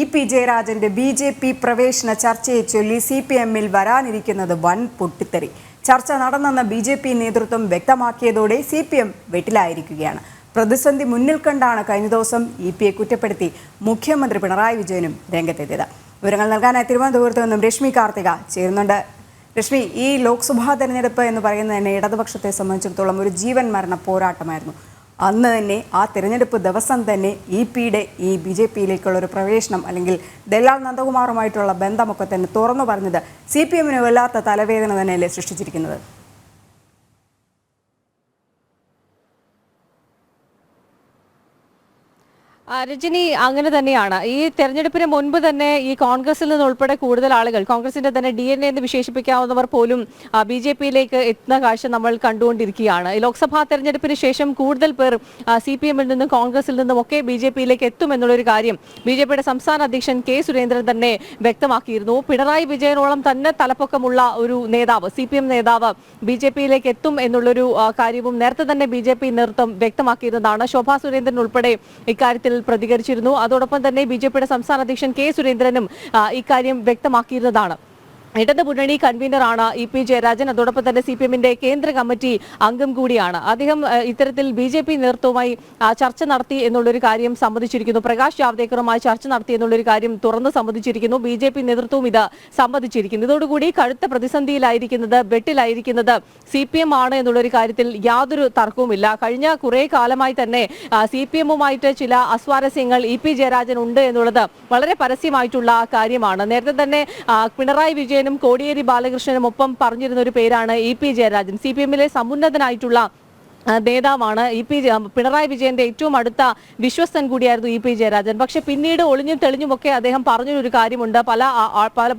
E P ജയരാജന്റെ B J P പ്രവേശന ചർച്ചയെ ചൊല്ലി സി പി എമ്മിൽ വരാനിരിക്കുന്നത് വൻ പൊട്ടിത്തെറി. ചർച്ച നടന്നെന്ന ബി ജെ പി നേതൃത്വം വ്യക്തമാക്കിയതോടെ സി പി എം വെട്ടിലായിരിക്കുകയാണ്. പ്രതിസന്ധി മുന്നിൽ കണ്ടാണ് കഴിഞ്ഞ ദിവസം ഇ പിയെ കുറ്റപ്പെടുത്തി മുഖ്യമന്ത്രി പിണറായി വിജയനും രംഗത്തെത്തിയത്. വിവരങ്ങൾ നൽകാനായി തിരുവനന്തപുരത്ത് നിന്നും രശ്മി കാർത്തിക ചേരുന്നുണ്ട്. രശ്മി ഈ ലോക്സഭാ തെരഞ്ഞെടുപ്പ് എന്ന് പറയുന്നത് തന്നെ ഇടതുപക്ഷത്തെ സംബന്ധിച്ചിടത്തോളം ഒരു ജീവൻ മരണ പോരാട്ടമായിരുന്നു. അന്ന് തന്നെ ആ തിരഞ്ഞെടുപ്പ് ദിവസം തന്നെ ഇ പിയുടെ ഈ ബി ജെ പിയിലേക്കുള്ള ഒരു പ്രവേശനം അല്ലെങ്കിൽ ദലാൽ നന്ദകുമാറുമായിട്ടുള്ള ബന്ധമൊക്കെ തന്നെ തുറന്നു പറഞ്ഞത് സി പി എമ്മിന് വല്ലാത്ത തലവേദന തന്നെയല്ലേ സൃഷ്ടിച്ചിരിക്കുന്നത്? രജനി അങ്ങനെ തന്നെയാണ്. ഈ തെരഞ്ഞെടുപ്പിന് മുൻപ് തന്നെ ഈ കോൺഗ്രസിൽ നിന്ന് ഉൾപ്പെടെ കൂടുതൽ ആളുകൾ കോൺഗ്രസിന്റെ തന്നെ ഡി എൻ എ എന്ന് വിശേഷിപ്പിക്കാവുന്നവർ പോലും ബി ജെ പിയിലേക്ക് എത്തുന്ന കാഴ്ച നമ്മൾ കണ്ടുകൊണ്ടിരിക്കുകയാണ്. ലോക്സഭാ തെരഞ്ഞെടുപ്പിന് ശേഷം കൂടുതൽ പേർ സി പി എമ്മിൽ നിന്നും കോൺഗ്രസിൽ നിന്നും ഒക്കെ ബി ജെ പിയിലേക്ക് എത്തുമെന്നുള്ളൊരു കാര്യം ബി ജെ പിയുടെ സംസ്ഥാന അധ്യക്ഷൻ കെ സുരേന്ദ്രൻ തന്നെ വ്യക്തമാക്കിയിരുന്നു. പിണറായി വിജയനോളം തന്നെ തലപ്പൊക്കമുള്ള ഒരു നേതാവ് സി പി എം നേതാവ് ബി ജെ പിയിലേക്ക് എത്തും എന്നുള്ളൊരു കാര്യവും നേരത്തെ തന്നെ ബി ജെ പി നേതൃത്വം വ്യക്തമാക്കിയിരുന്നതാണ്. ശോഭാ സുരേന്ദ്രൻ ഉൾപ്പെടെ ഇക്കാര്യത്തിൽ പ്രതികരിച്ചിരുന്നു. അതോടൊപ്പം തന്നെ ബി സംസ്ഥാന അധ്യക്ഷൻ കെ സുരേന്ദ്രനും ഇക്കാര്യം വ്യക്തമാക്കിയിരുന്നതാണ്. ഇടത് മുന്നണി കൺവീനറാണ് ഇ പി ജയരാജൻ. അതോടൊപ്പം തന്നെ സി പി എമ്മിന്റെ കേന്ദ്ര കമ്മിറ്റി അംഗം കൂടിയാണ്. അദ്ദേഹം ഇത്തരത്തിൽ ബി ജെ പി നേതൃത്വവുമായി ചർച്ച നടത്തി എന്നുള്ളൊരു കാര്യം സമ്മതിച്ചിരിക്കുന്നു പ്രകാശ് ജാവ്ദേക്കറുമായി ചർച്ച നടത്തി എന്നുള്ളൊരു കാര്യം തുറന്ന് സമ്മതിച്ചിരിക്കുന്നു ബി ജെ പി നേതൃത്വവും ഇത് സമ്മതിച്ചിരിക്കുന്നു ഇതോടുകൂടി കടുത്ത പ്രതിസന്ധിയിലായിരിക്കുന്നത് ബെട്ടിലായിരിക്കുന്നത് സി പി എം ആണ് എന്നുള്ളൊരു കാര്യത്തിൽ യാതൊരു തർക്കവുമില്ല. കഴിഞ്ഞ കുറെ കാലമായി തന്നെ സി പി എമ്മുമായിട്ട് ചില അസ്വാരസ്യങ്ങൾ ഇ പി ജയരാജൻ ഉണ്ട് എന്നുള്ളത് വളരെ പരസ്യമായിട്ടുള്ള കാര്യമാണ്. നേരത്തെ തന്നെ പിണറായി പിണറായി വിജയനും കോടിയേരി ബാലകൃഷ്ണനും ഒപ്പം പറഞ്ഞിരുന്ന ഒരു പേരാണ് E P Jayarajan. C P എമ്മിലെ സമുന്നതനായിട്ടുള്ള നേതാവാണ് ഇ പി പിണറായി വിജയന്റെ ഏറ്റവും അടുത്ത വിശ്വസ്തൻ കൂടിയായിരുന്നു ഇ പി ജയരാജൻ. പക്ഷെ പിന്നീട് ഒളിഞ്ഞും തെളിഞ്ഞുമൊക്കെ അദ്ദേഹം പറഞ്ഞൊരു കാര്യമുണ്ട്. പല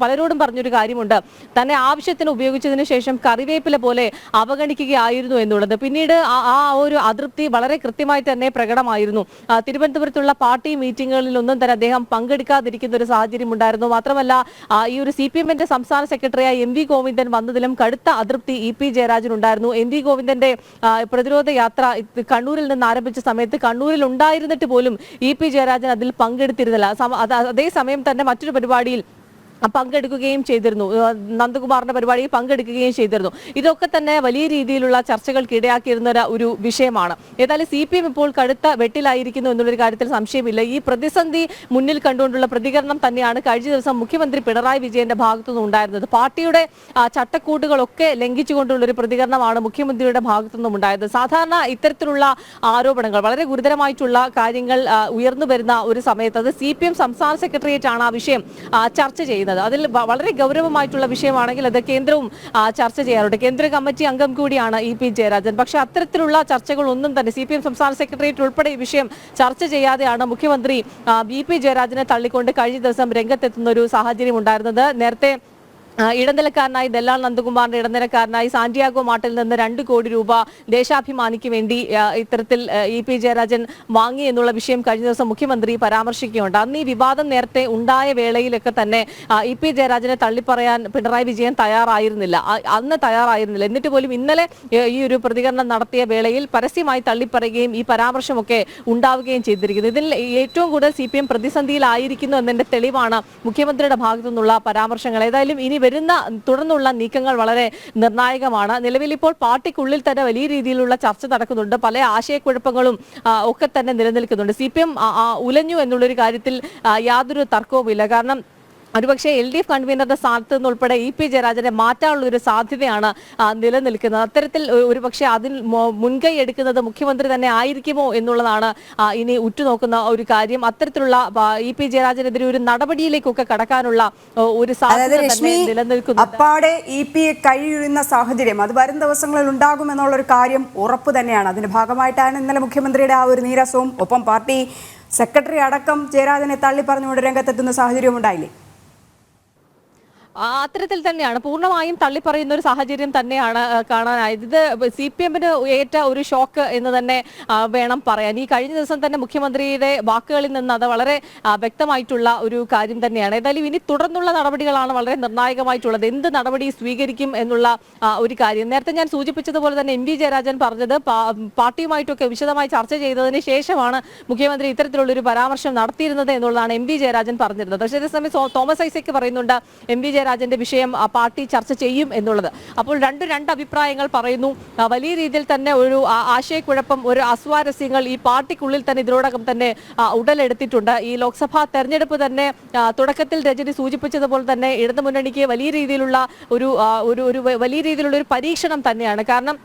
പലരോടും പറഞ്ഞൊരു കാര്യമുണ്ട്. തന്നെ ആവശ്യത്തിന് ഉപയോഗിച്ചതിന് ശേഷം കറിവേപ്പില പോലെ അവഗണിക്കുകയായിരുന്നു എന്നുള്ളത്. പിന്നീട് ആ- ഒരു അതൃപ്തി വളരെ കൃത്യമായി തന്നെ പ്രകടമായിരുന്നു. തിരുവനന്തപുരത്തുള്ള പാർട്ടി മീറ്റിങ്ങുകളിലൊന്നും തന്നെ അദ്ദേഹം പങ്കെടുക്കാതിരിക്കുന്ന ഒരു സാഹചര്യം ഉണ്ടായിരുന്നു. മാത്രമല്ല ഈ ഒരു സി പി എമ്മിന്റെ സംസ്ഥാന സെക്രട്ടറിയായി എം വി ഗോവിന്ദൻ വന്നതിലും കടുത്ത അതൃപ്തി ഇ പി ജയരാജൻ ഉണ്ടായിരുന്നു. എം വി ഗോവിന്ദന്റെ ആ, പ്രതിരോധ യാത്ര കണ്ണൂരിൽ നിന്ന് ആരംഭിച്ച സമയത്ത് കണ്ണൂരിൽ ഉണ്ടായിരുന്നിട്ട് പോലും ഇ പി ജയരാജൻ അതിൽ പങ്കെടുത്തിരുന്നില്ല. സമ- അത് അതേസമയം തന്നെ മറ്റൊരു പരിപാടിയിൽ പങ്കെടുക്കുകയും ചെയ്തിരുന്നു. നന്ദകുമാറിന്റെ പരിപാടിയിൽ പങ്കെടുക്കുകയും ചെയ്തിരുന്നു. ഇതൊക്കെ തന്നെ വലിയ രീതിയിലുള്ള ചർച്ചകൾക്ക് ഇടയാക്കിയിരുന്ന ഒരു- വിഷയമാണ്. ഏതായാലും സി പി എം ഇപ്പോൾ കടുത്ത വെട്ടിലായിരിക്കുന്നു എന്നുള്ളൊരു കാര്യത്തിൽ സംശയമില്ല. ഈ പ്രതിസന്ധി മുന്നിൽ കണ്ടുകൊണ്ടുള്ള പ്രതികരണം തന്നെയാണ് കഴിഞ്ഞ ദിവസം മുഖ്യമന്ത്രി പിണറായി വിജയന്റെ ഭാഗത്തുനിന്ന് ഉണ്ടായിരുന്നത്. പാർട്ടിയുടെ ചട്ടക്കൂട്ടുകളൊക്കെ ലംഘിച്ചുകൊണ്ടുള്ള ഒരു പ്രതികരണമാണ് മുഖ്യമന്ത്രിയുടെ ഭാഗത്തുനിന്നും ഉണ്ടായത് സാധാരണ ഇത്തരത്തിലുള്ള ആരോപണങ്ങൾ വളരെ ഗുരുതരമായിട്ടുള്ള കാര്യങ്ങൾ ഉയർന്നു വരുന്ന ഒരു സമയത്ത് അത് സി പി എം സംസ്ഥാന സെക്രട്ടേറിയറ്റ് ആണ് ആ വിഷയം ചർച്ച ചെയ്യുന്നത്. അതിൽ വ- വളരെ ഗൗരവമായിട്ടുള്ള വിഷയമാണെങ്കിൽ അത് കേന്ദ്രവും ചർച്ച ചെയ്യാറുണ്ട്. കേന്ദ്ര കമ്മിറ്റി അംഗം കൂടിയാണ് ഇ പി ജയരാജൻ. പക്ഷേ അത്തരത്തിലുള്ള ചർച്ചകളൊന്നും തന്നെ സി പി എം സംസ്ഥാന സെക്രട്ടേറിയറ്റ് ഉൾപ്പെടെ ഈ വിഷയം ചർച്ച ചെയ്യാതെയാണ് മുഖ്യമന്ത്രി ബി പി ജയരാജനെ തള്ളിക്കൊണ്ട് കഴിഞ്ഞ ദിവസം രംഗത്തെത്തുന്ന ഒരു സാഹചര്യം ഉണ്ടായിരുന്നത്. നേരത്തെ ഇടനിലക്കാരനായി ദല്ലാൽ നന്ദകുമാറിന്റെ ഇടനിലക്കാരനായി സാന്റിയാഗോ മാട്ടിൽ നിന്ന് രണ്ട് കോടി രൂപ ദേശാഭിമാനിക്ക് വേണ്ടി ഇത്തരത്തിൽ ഇ പി ജയരാജൻ വാങ്ങി എന്നുള്ള വിഷയം കഴിഞ്ഞ ദിവസം മുഖ്യമന്ത്രി പരാമർശിക്കുകയുണ്ട്. അന്ന് ഈ വിവാദം നേരത്തെ ഉണ്ടായ വേളയിലൊക്കെ തന്നെ ഇ പി ജയരാജനെ തള്ളിപ്പറയാൻ പിണറായി വിജയൻ തയ്യാറായിരുന്നില്ല. അന്ന് തയ്യാറായിരുന്നില്ല. എന്നിട്ട് പോലും ഇന്നലെ ഈ ഒരു പ്രതികരണം നടത്തിയ വേളയിൽ പരസ്യമായി തള്ളിപ്പറയുകയും ഈ പരാമർശമൊക്കെ ഉണ്ടാവുകയും ചെയ്തിരിക്കുന്നു. ഇതിൽ ഏറ്റവും കൂടുതൽ സി പി എം പ്രതിസന്ധിയിലായിരിക്കുന്നു എന്നതിന്റെ തെളിവാണ് മുഖ്യമന്ത്രിയുടെ ഭാഗത്തു നിന്നുള്ള പരാമർശങ്ങൾ. ഏതായാലും ഇനി വരുന്ന തുടർന്നുള്ള നീക്കങ്ങൾ വളരെ നിർണായകമാണ്. നിലവിൽ ഇപ്പോൾ പാർട്ടിക്കുള്ളിൽ തന്നെ വലിയ രീതിയിലുള്ള ചർച്ച നടക്കുന്നുണ്ട്. പല ആശയക്കുഴപ്പങ്ങളും ഒക്കെ തന്നെ നിലനിൽക്കുന്നുണ്ട്. സി പി എം ഉലഞ്ഞു എന്നുള്ളൊരു കാര്യത്തിൽ യാതൊരു തർക്കവുമില്ല. കാരണം ഒരുപക്ഷെ എൽ ഡി എഫ് കൺവീനറുടെ സ്ഥാനത്ത് നിന്ന് ഉൾപ്പെടെ ഇ പി ജയരാജനെ മാറ്റാനുള്ള ഒരു സാധ്യതയാണ് നിലനിൽക്കുന്നത്. അത്തരത്തിൽ ഒരുപക്ഷെ അതിൽ മുൻകൈ എടുക്കുന്നത് മുഖ്യമന്ത്രി തന്നെ ആയിരിക്കുമോ എന്നുള്ളതാണ് ഇനി ഉറ്റുനോക്കുന്ന ഒരു കാര്യം. അത്തരത്തിലുള്ള ഇ പി ജയരാജനെതിരെ ഒരു നടപടിയിലേക്കൊക്കെ കടക്കാനുള്ള ഒരു സാധ്യത നിലനിൽക്കുന്നു അപ്പാടെ ഇ പി എ കഴിയുന്ന സാഹചര്യം അത് വരും ദിവസങ്ങളിൽ ഉണ്ടാകും എന്നുള്ളൊരു കാര്യം ഉറപ്പ് തന്നെയാണ്. അതിന്റെ ഭാഗമായിട്ടാണ് ഇന്നലെ മുഖ്യമന്ത്രിയുടെ ആ ഒരു നീരസവും ഒപ്പം പാർട്ടി സെക്രട്ടറി അടക്കം ജയരാജനെ തള്ളി പറഞ്ഞുകൊണ്ട് രംഗത്തെത്തുന്ന സാഹചര്യം ഉണ്ടായില്ലേ? അത്തരത്തിൽ തന്നെയാണ്. പൂർണമായും തള്ളിപ്പറയുന്ന ഒരു സാഹചര്യം തന്നെയാണ് കാണാനായത്. ഇത് സി പി എമ്മിന് ഏറ്റ ഒരു ഷോക്ക് എന്ന് തന്നെ വേണം പറയാൻ. ഈ കഴിഞ്ഞ ദിവസം തന്നെ മുഖ്യമന്ത്രിയുടെ വാക്കുകളിൽ നിന്ന് അത് വളരെ വ്യക്തമായിട്ടുള്ള ഒരു കാര്യം തന്നെയാണ്. ഏതായാലും ഇനി തുടർന്നുള്ള നടപടികളാണ് വളരെ നിർണായകമായിട്ടുള്ളത്. എന്ത് നടപടി സ്വീകരിക്കും എന്നുള്ള ഒരു കാര്യം. നേരത്തെ ഞാൻ സൂചിപ്പിച്ചതുപോലെ തന്നെ എം വി ജയരാജൻ പറഞ്ഞത് പാർട്ടിയുമായിട്ടൊക്കെ വിശദമായി ചർച്ച ചെയ്തതിന് ശേഷമാണ് മുഖ്യമന്ത്രി ഇത്തരത്തിലുള്ളൊരു പരാമർശം നടത്തിയിരുന്നത് എന്നുള്ളതാണ് എം വി ജയരാജൻ പറഞ്ഞിരുന്നത്. പക്ഷേ അതേസമയം തോമസ് ഐസക്ക് പറയുന്നുണ്ട് എം വി ജയരാജന്റെ വിഷയം പാർട്ടി ചർച്ച ചെയ്യും എന്നുള്ളത്. അപ്പോൾ രണ്ട് രണ്ട് അഭിപ്രായങ്ങൾ പറയുന്നു. വലിയ രീതിയിൽ തന്നെ ഒരു ആശയക്കുഴപ്പം ഒരു അസ്വാരസ്യങ്ങൾ ഈ പാർട്ടിക്കുള്ളിൽ തന്നെ ഇതിനോടകം തന്നെ ഉടലെടുത്തിട്ടുണ്ട്. ഈ ലോക്സഭാ തെരഞ്ഞെടുപ്പ് തന്നെ തുടക്കത്തിൽ രജനി സൂചിപ്പിച്ചതുപോലെ തന്നെ ഇടതുമുന്നണിക്ക് വലിയ രീതിയിലുള്ള ഒരു ഒരു വലിയ രീതിയിലുള്ള ഒരു പരീക്ഷണം തന്നെയാണ്. കാരണം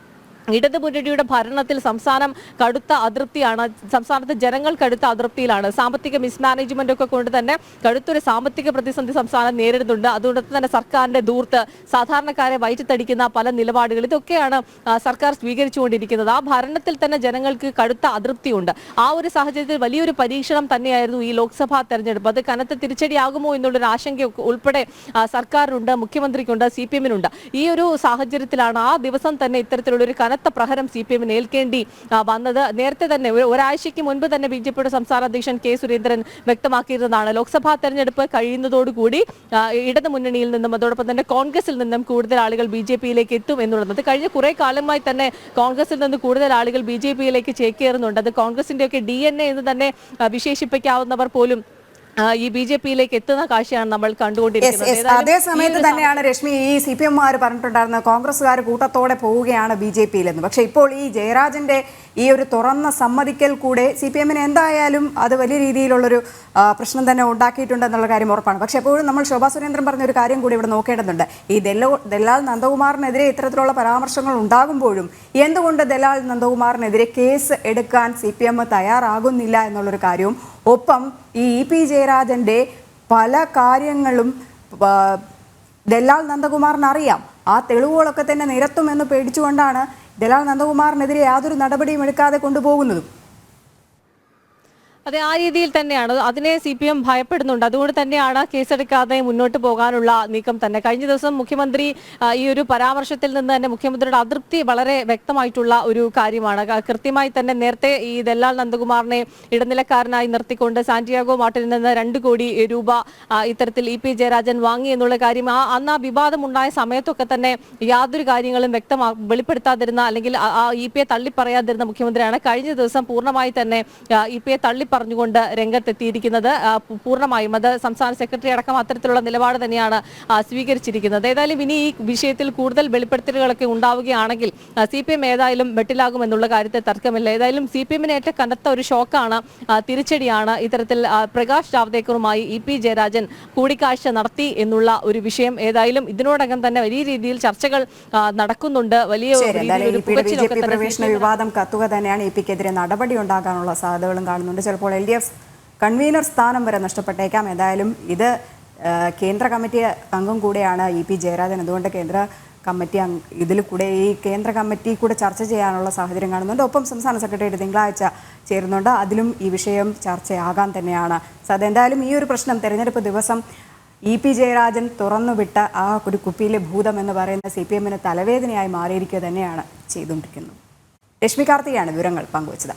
ഇടതു മുന്നണിയുടെ ഭരണത്തിൽ സംസ്ഥാനം കടുത്ത അതൃപ്തിയാണ് സംസ്ഥാനത്തെ ജനങ്ങൾ കടുത്ത അതൃപ്തിയിലാണ് സാമ്പത്തിക മിസ്മാനേജ്മെന്റ് ഒക്കെ കൊണ്ട് തന്നെ കടുത്തൊരു സാമ്പത്തിക പ്രതിസന്ധി സംസ്ഥാനം നേരിടുന്നുണ്ട്. അതുകൊണ്ട് തന്നെ സർക്കാരിന്റെ ദൂർത്ത് സാധാരണക്കാരെ വയറ്റിത്തടിക്കുന്ന പല നിലപാടുകൾ ഇതൊക്കെയാണ് സർക്കാർ സ്വീകരിച്ചുകൊണ്ടിരിക്കുന്നത്. ആ ഭരണത്തിൽ തന്നെ ജനങ്ങൾക്ക് കടുത്ത അതൃപ്തിയുണ്ട് ആ ഒരു സാഹചര്യത്തിൽ വലിയൊരു പരീക്ഷണം തന്നെയായിരുന്നു ഈ ലോക്സഭാ തെരഞ്ഞെടുപ്പ്. അത് കനത്ത തിരിച്ചടിയാകുമോ എന്നുള്ളൊരു ആശങ്ക ഉൾപ്പെടെ സർക്കാരിനുണ്ട് മുഖ്യമന്ത്രിക്കുണ്ട് സി പി എമ്മിനുണ്ട്. ഈ ഒരു സാഹചര്യത്തിലാണ് ആ ദിവസം തന്നെ ഇത്തരത്തിലുള്ള ഒരു കനത്ത പ്രഹരം സി പി എമ്മിന് ഏൽക്കേണ്ടി വന്നത്. നേരത്തെ തന്നെ ഒരാഴ്ചയ്ക്ക് മുൻപ് തന്നെ ബി ജെ പിയുടെ സംസ്ഥാന അധ്യക്ഷൻ കെ സുരേന്ദ്രൻ വ്യക്തമാക്കിയിരുന്നതാണ്. ലോക്സഭാ തെരഞ്ഞെടുപ്പ് കഴിയുന്നതോടുകൂടി ഇടതു മുന്നണിയിൽ നിന്നും അതോടൊപ്പം തന്നെ കോൺഗ്രസിൽ നിന്നും കൂടുതൽ ആളുകൾ ബി ജെ പിയിലേക്ക് എത്തും എന്നുള്ളത്. കഴിഞ്ഞ കുറെ കാലമായി തന്നെ കോൺഗ്രസിൽ നിന്ന് കൂടുതൽ ആളുകൾ ബി ജെ പിയിലേക്ക് ചേക്കേറുന്നുണ്ട്. അത് കോൺഗ്രസിന്റെ ഒക്കെ ഡി എൻ എ എന്ന് തന്നെ വിശേഷിപ്പിക്കാവുന്നവർ പോലും ഈ ബി ജെ പിയിലേക്ക് എത്തുന്ന കാഴ്ചയാണ് നമ്മൾ കണ്ടുകൊണ്ടിരിക്കുന്നത്. അതേ സമയത്ത് തന്നെയാണ് രശ്മി ഈ സി പി എംമാർ പറഞ്ഞിട്ടുണ്ടായിരുന്നത് കോൺഗ്രസ്സുകാർ കൂട്ടത്തോടെ പോവുകയാണ് ബി ജെ പിയിലെന്ന്. പക്ഷേ ഇപ്പോൾ ഈ ജയരാജന്റെ ഈ ഒരു തുറന്ന സമ്മതിക്കൽ കൂടെ സി പി എമ്മിന് എന്തായാലും അത് വലിയ രീതിയിലുള്ളൊരു പ്രശ്നം തന്നെ ഉണ്ടാക്കിയിട്ടുണ്ട് എന്നുള്ള കാര്യം ഉറപ്പാണ്. പക്ഷേ എപ്പോഴും നമ്മൾ ശോഭാ സുരേന്ദ്രൻ പറഞ്ഞ ഒരു കാര്യം കൂടി ഇവിടെ നോക്കേണ്ടതുണ്ട്. ഈ ദല്ലോ ദല്ലാൽ നന്ദകുമാറിനെതിരെ ഇത്തരത്തിലുള്ള പരാമർശങ്ങൾ ഉണ്ടാകുമ്പോഴും എന്തുകൊണ്ട് ദലാൽ നന്ദകുമാറിനെതിരെ കേസ് എടുക്കാൻ സി പി എം തയ്യാറാകുന്നില്ല എന്നുള്ളൊരു കാര്യവും ഒപ്പം ഈ ഇ പി ജയരാജന്റെ പല കാര്യങ്ങളും ദലാൽ നന്ദകുമാറിന് അറിയാം. ആ തെളിവുകളൊക്കെ തന്നെ നിരത്തുമെന്ന് പേടിച്ചുകൊണ്ടാണ് ദലാൽ നന്ദകുമാറിനെതിരെ യാതൊരു നടപടിയും എടുക്കാതെ കൊണ്ടുപോകുന്നതും. അതെ ആ രീതിയിൽ തന്നെയാണ്. അതിനെ സി പി എം ഭയപ്പെടുന്നുണ്ട്. അതുകൊണ്ട് തന്നെയാണ് കേസെടുക്കാതെ മുന്നോട്ട് പോകാനുള്ള നീക്കം തന്നെ. കഴിഞ്ഞ ദിവസം മുഖ്യമന്ത്രി ഈ ഒരു പരാമർശത്തിൽ നിന്ന് തന്നെ മുഖ്യമന്ത്രിയുടെ അതൃപ്തി വളരെ വ്യക്തമായിട്ടുള്ള ഒരു കാര്യമാണ്. കൃത്യമായി തന്നെ നേരത്തെ ഈ ദല്ലാൽ നന്ദകുമാറിനെ ഇടനിലക്കാരനായി നിർത്തിക്കൊണ്ട് സാന്റിയാഗോ മാർട്ടിൽ നിന്ന് രണ്ട് കോടി രൂപ ഇത്തരത്തിൽ ഇ പി ജയരാജൻ വാങ്ങി എന്നുള്ള കാര്യം ആ അന്ന് ആ വിവാദമുണ്ടായ സമയത്തൊക്കെ തന്നെ യാതൊരു കാര്യങ്ങളും വ്യക്തമാ വെളിപ്പെടുത്താതിരുന്ന അല്ലെങ്കിൽ ആ- ഇ പിയെ തള്ളിപ്പറയാതിരുന്ന മുഖ്യമന്ത്രിയാണ് കഴിഞ്ഞ ദിവസം പൂർണമായി തന്നെ ഇ പിയെ തള്ളി പറഞ്ഞുകൊണ്ട് രംഗത്തെത്തിയിരിക്കുന്നത്. പൂർണമായും അത് സംസ്ഥാന സെക്രട്ടറി അടക്കം അത്തരത്തിലുള്ള നിലപാട് തന്നെയാണ് സ്വീകരിച്ചിരിക്കുന്നത്. ഏതായാലും ഇനി ഈ വിഷയത്തിൽ കൂടുതൽ വെളിപ്പെടുത്തലുകളൊക്കെ ഉണ്ടാവുകയാണെങ്കിൽ സി പി എം ഏതായാലും വെട്ടിലാകുമെന്നുള്ള കാര്യത്തിൽ തർക്കമില്ല. ഏതായാലും സി പി എമ്മിന് ഏറ്റവും കനത്ത ഒരു ഷോക്കാണ് തിരിച്ചടിയാണ് ഇത്തരത്തിൽ പ്രകാശ് ജാവ്ദേക്കറുമായി ഇ പി ജയരാജൻ കൂടിക്കാഴ്ച നടത്തി എന്നുള്ള ഒരു വിഷയം. ഏതായാലും ഇതിനോടകം തന്നെ വലിയ രീതിയിൽ ചർച്ചകൾ നടക്കുന്നുണ്ട്. വലിയ ബി ജെ പി പ്രവേശന വിവാദം കത്തുക തന്നെയാണ് ഇ പിക്കെതിരെ നടപടി ഉണ്ടാകാനുള്ള സാധ്യതകളും കാണുന്നുണ്ട്. ചിലപ്പോൾ എൽ ഡി എഫ് കൺവീനർ സ്ഥാനം വരെ നഷ്ടപ്പെട്ടേക്കാം. ഏതായാലും ഇത് കേന്ദ്ര കമ്മിറ്റി അംഗം കൂടെയാണ് ഇ പി ജയരാജൻ. അതുകൊണ്ട് കേന്ദ്ര കമ്മിറ്റി അംഗ ഇതിൽ കൂടെ ഈ കേന്ദ്ര കമ്മിറ്റി കൂടെ ചർച്ച ചെയ്യാനുള്ള സാഹചര്യം കാണുന്നുണ്ട്. ഒപ്പം സംസ്ഥാന സെക്രട്ടറി തിങ്കളാഴ്ച ചേരുന്നുണ്ട്. അതിലും ഈ വിഷയം ചർച്ചയാകാൻ തന്നെയാണ്. സോ അതെന്തായാലും ഈ ഒരു പ്രശ്നം തെരഞ്ഞെടുപ്പ് ദിവസം ഇ പി ജയരാജൻ തുറന്നുവിട്ട ആ ഒരു കുപ്പിയിലെ ഭൂതം എന്ന് പറയുന്ന സി പി എമ്മിന് തലവേദനയായി മാറിയിരിക്കുക തന്നെയാണ് ചെയ്തുകൊണ്ടിരിക്കുന്നത്. രശ്മി കാർത്തികയാണ് വിവരങ്ങൾ പങ്കുവച്ചത്.